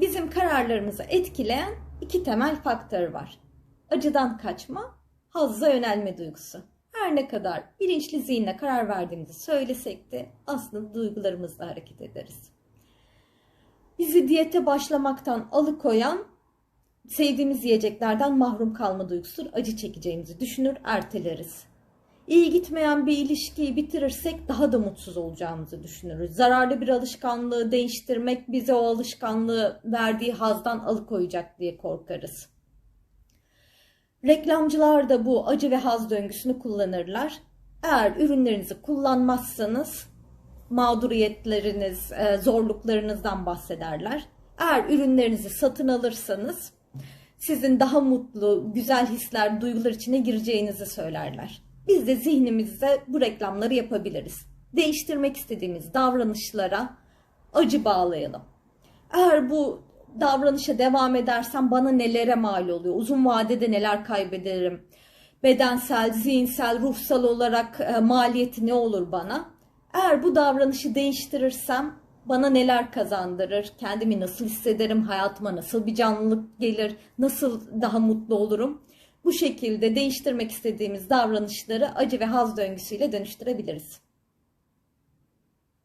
bizim kararlarımızı etkileyen iki temel faktör var. Acıdan kaçma, hazza yönelme duygusu. Her ne kadar bilinçli zihinle karar verdiğimizi söylesek de aslında duygularımızla hareket ederiz. Bizi diyete başlamaktan alıkoyan sevdiğimiz yiyeceklerden mahrum kalma duygusudur. Acı çekeceğimizi düşünür, erteleriz. İyi gitmeyen bir ilişkiyi bitirirsek daha da mutsuz olacağımızı düşünürüz. Zararlı bir alışkanlığı değiştirmek bize o alışkanlığı verdiği hazdan alıkoyacak diye korkarız. Reklamcılar da bu acı ve haz döngüsünü kullanırlar. Eğer ürünlerinizi kullanmazsanız mağduriyetleriniz, e, zorluklarınızdan bahsederler. Eğer ürünlerinizi satın alırsanız sizin daha mutlu, güzel hisler, duygular içine gireceğinizi söylerler. Biz de zihnimizde bu reklamları yapabiliriz. Değiştirmek istediğimiz davranışlara acı bağlayalım. Eğer bu davranışa devam edersem bana nelere mal oluyor? Uzun vadede neler kaybederim? Bedensel, zihinsel, ruhsal olarak e, maliyeti ne olur bana? Eğer bu davranışı değiştirirsem bana neler kazandırır? Kendimi nasıl hissederim? Hayatıma nasıl bir canlılık gelir? Nasıl daha mutlu olurum? Bu şekilde değiştirmek istediğimiz davranışları acı ve haz döngüsüyle dönüştürebiliriz.